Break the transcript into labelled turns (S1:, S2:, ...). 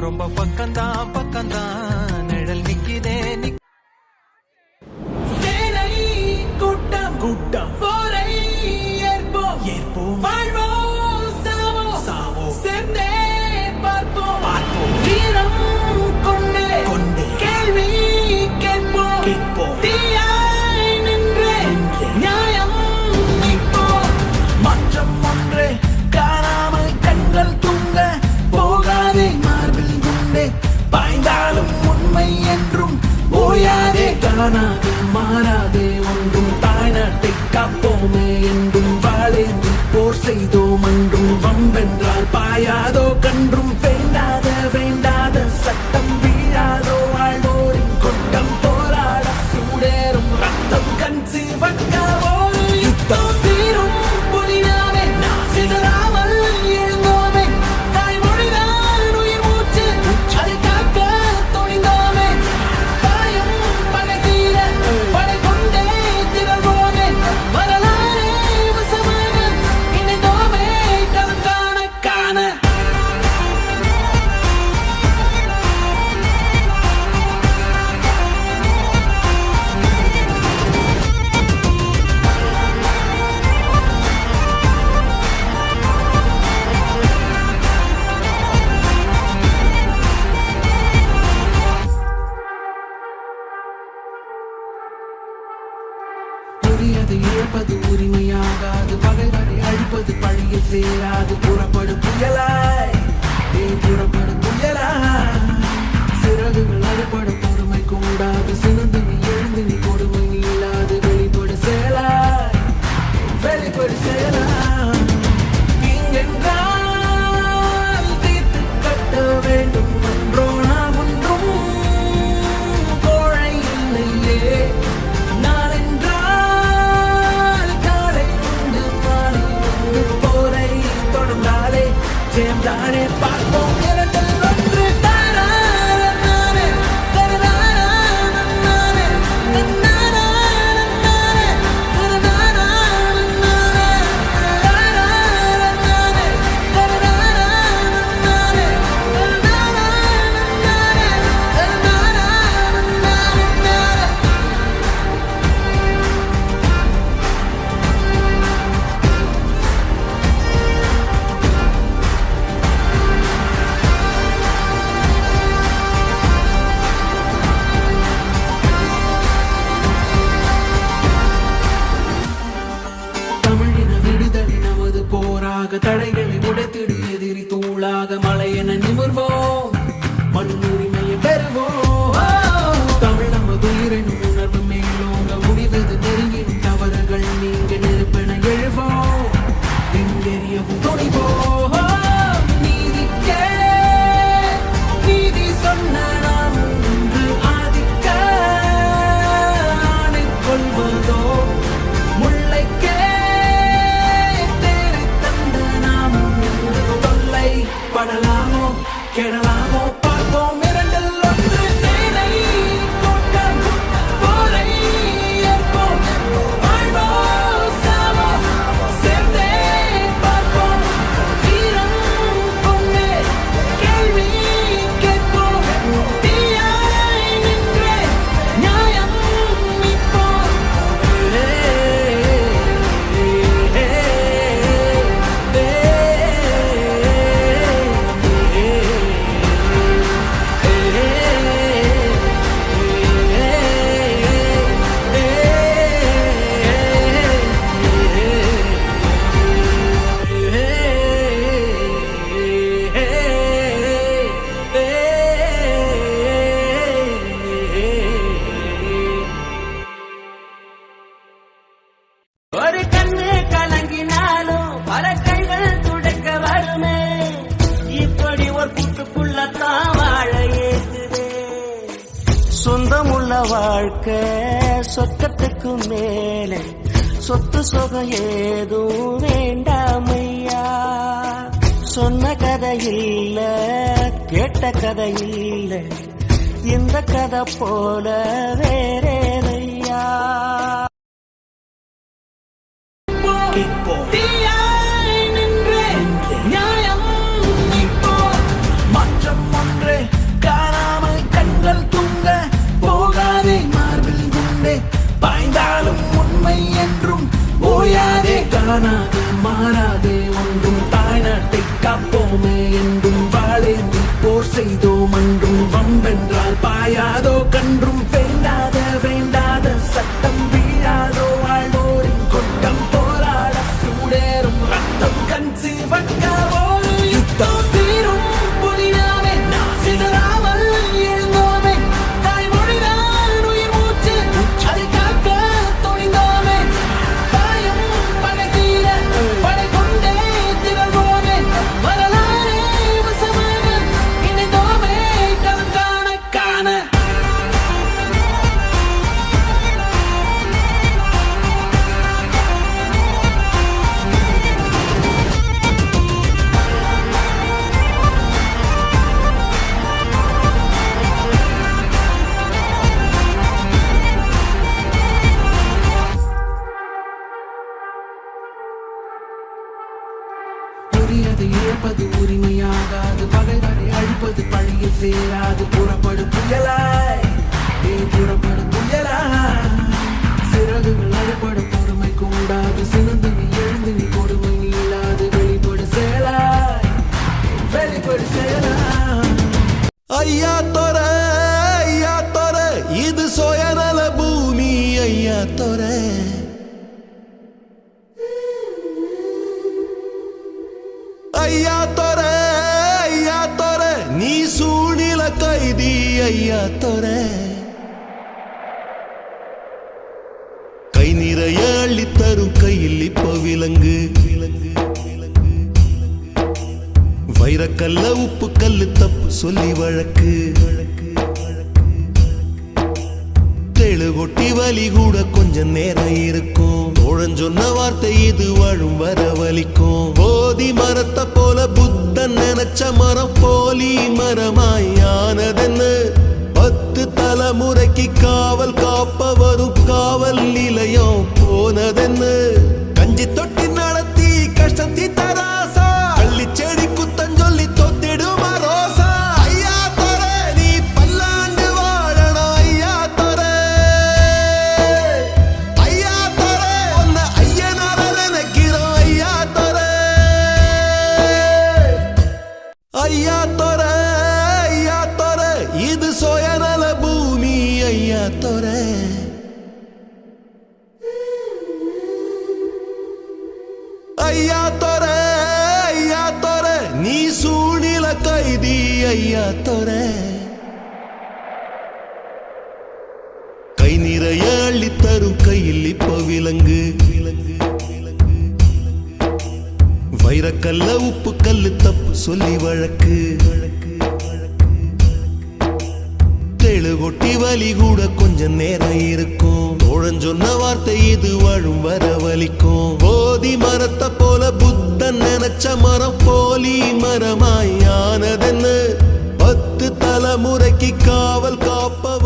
S1: ரொம்ப பக்கம்தான் பக்கம்தான். நிழல் நிக்கிதே நிக்
S2: கூட்டம் கூட்டம். உண்மை என்றும் ஓயாதே காணாது மாறாதே ஒன்றும் தாய்நாட்டை காப்போமே என்றும் வாழேந்து போர் செய்தோம் என்றும் வம்பென்றால் பாயாதோ கன்றும் புரியது இழப்பது உரிமையாகாது. பகைவரை அழிப்பது பழியில் சேராது. புறப்படு புயலாய் ஏ புறப்படு புயலாய்? சிறகுகள் அறுபட பொறுமை கூடாது. சினந்து நீ எழுந்து நீ கொடுமை இல்லாது. வெளிப்படு செயலாய் வெளிப்படு செயல் damn dining back on மேலாக மழையென நிமிர்வோம்.
S3: மண்ணு la boca. வாழ்க்கை சொர்க்கத்துக்கு மேலே. சொத்து சொகம் ஏதும் வேண்டாம் ஐயா சொன்ன கதை இல்ல கேட்ட கதை இல்ல. இந்த கதை போல
S2: வேறேயா உரியதை இழப்பது உரிமையாகாது. பகைவரை அழிப்பது பழியில் சேராது. புறப்படு புயலாய். ஏ புறப்படு புயலாய்? சிறகுகள் அறுபட பொறுமை கூடாது. சினந்து நீ எழுந்து நீ கொடுமை இல்லாது. வெளிப்படு செயலாய். வெளிப்படு செயலாய்.
S4: ஐயா ஐயா தொர கை நிறைய அள்ளித்தரும் கையில் இப்ப விலங்கு. விலங்கு வைரக்கல்ல உப்பு கல்லு தப்பு சொல்லி வழக்கு. தேழு கொட்டி வலி கூட கொஞ்சம் நேரம் இருக்கும். தோழன் சொன்ன வார்த்தை இது வாழும் வர வலிக்கும். போதி மரத்தை போல புத்தன் நினைச்ச மரம் போலி மரமாயா தலைமுறைக்கு காவல் காப்பவரும் காவல் நிலையம் போனதென்னு ஐயா தொர கை நிறைய அள்ளித்தரும் கையில் இப்ப விலங்கு. வைரக்கல்ல உப்பு கல்லு தப்பு சொல்லி வழக்கு. வழக்கு கொட்டி வலி கூட கொஞ்சம் நேரம் இருக்கும். சொன்ன வார்த்தை இது வாழும் வர வலிக்கும் போதி மரத்தை போல புத்தன் நினைச்ச மரம் போலி மரமாய் ஆனதென்னு. பத்து தலைமுறைக்கு காவல் காப்ப